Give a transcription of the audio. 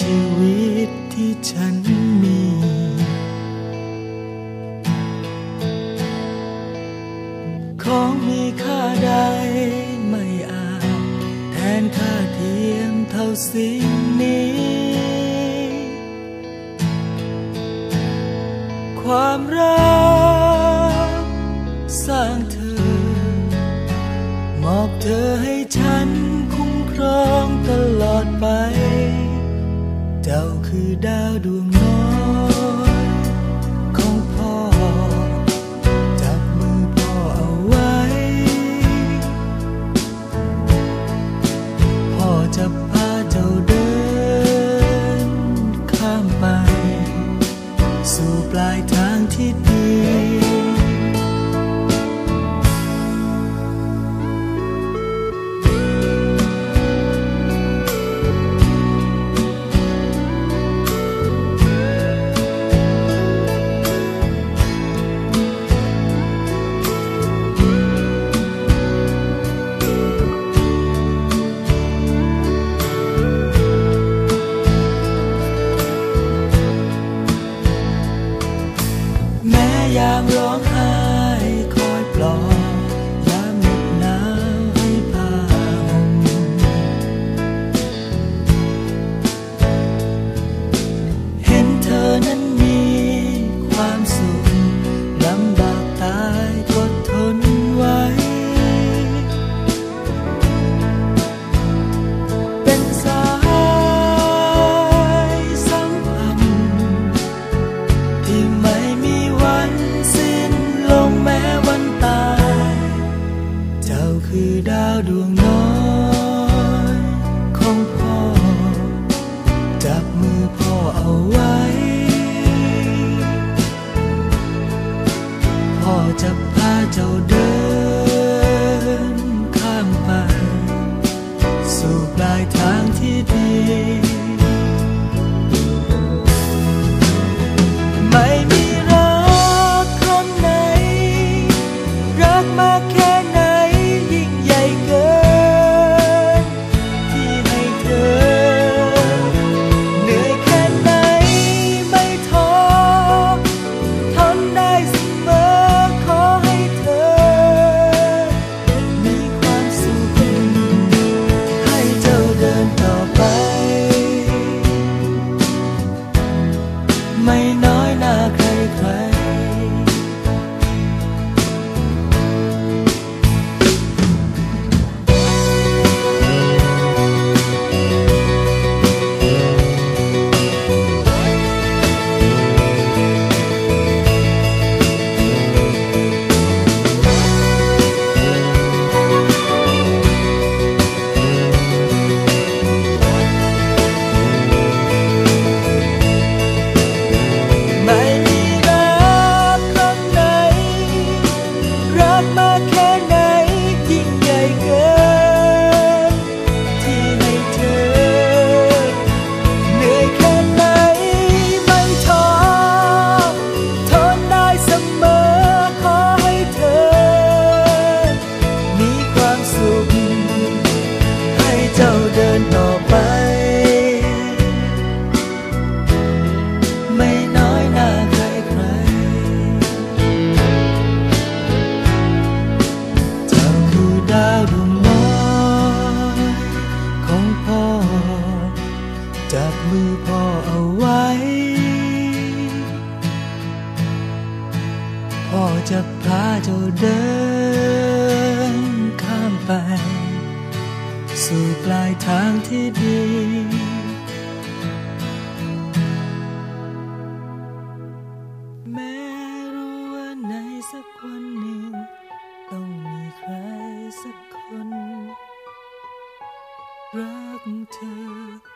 ชีวิตที่ฉันมี ของมีค่าใดไม่อาจแทนค่าเทียมเท่าสิ่งนี้ ความรักสร้างเธอ มอบเธอให้ฉันคุ้มครอง คือดาวดวงน้อยของพ่อ จับมือพ่อเอาไว้ พ่อจะพาเจ้าเดิน ข้ามไป สู่ปลายทางที่ดี คือดาวดวงน้อยของพ่อ จับมือพ่อเอาไว้ พ่อจะพาเจ้าเดิน พ่อจะพาเจ้าเดินข้ามไป สู่ปลายทางที่ดีแม้รู้ว่าในสักวันหนึ่งต้องมีใครสักคนรักเธอ